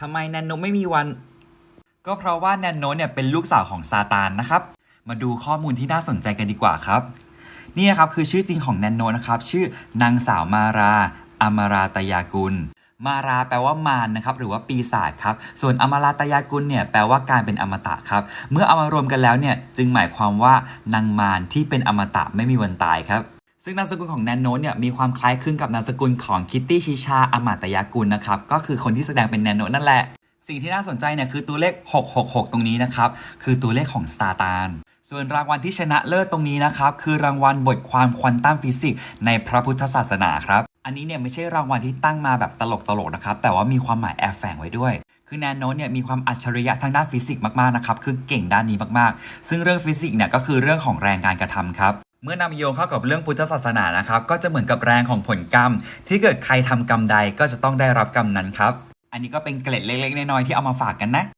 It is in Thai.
ทำไมแนนโนไม่มีวัน ก็เพราะว่าแนนโนเนี่ยเป็นลูกสาวของซาตานนะครับ มาดูข้อมูลที่น่าสนใจกันดีกว่าครับ นี่นะครับคือชื่อจริงของแนนโนนะครับ ชื่อนางสาวมาราอมาราตยากุล มาราแปลว่ามารนะครับ หรือว่าปีศาจครับ ส่วนอมาราตยากุลเนี่ยแปลว่าการเป็นอมตะครับ เมื่อเอามารวมกันแล้วเนี่ยจึงหมายความว่านางมารที่เป็นอมตะไม่มีวันตายครับ ซึ่งนามสกุลของแนนโนเนี่ยมีความคล้ายคลึงกับนามสกุลของคิตตี้ชิชาอมาตยากุลนะครับก็คือคนที่แสดงเป็นแนนโนนั่นแหละ สิ่งที่น่าสนใจเนี่ยคือตัวเลข 666 ตรงนี้นะครับคือตัวเลขของซาตานส่วนรางวัลที่ชนะเลิศตรงนี้นะครับคือรางวัลบทความควอนตัมฟิสิกส์ในพระพุทธศาสนาครับอันนี้เนี่ยไม่ใช่รางวัลที่ตั้งมาแบบตลกๆนะครับแต่ว่ามีความหมายแอบแฝงไว้ด้วยคือแนนโนเนี่ยมีความอัจฉริยะทางด้านฟิสิกส์มากๆนะครับคือเก่งด้านนี้มากๆ ซึ่งเรื่องฟิสิกส์เนี่ยก็คือเรื่องของแรงการกระทำครับ เมื่อนำโยงเข้ากับเรื่องพุทธศาสนานะครับ ก็จะเหมือนกับแรงของผลกรรม ที่เกิดใครทำกรรมใดก็จะต้องได้รับกรรมนั้นครับ อันนี้ก็เป็นเกล็ดเล็กๆน้อยๆที่เอามาฝากกันนะ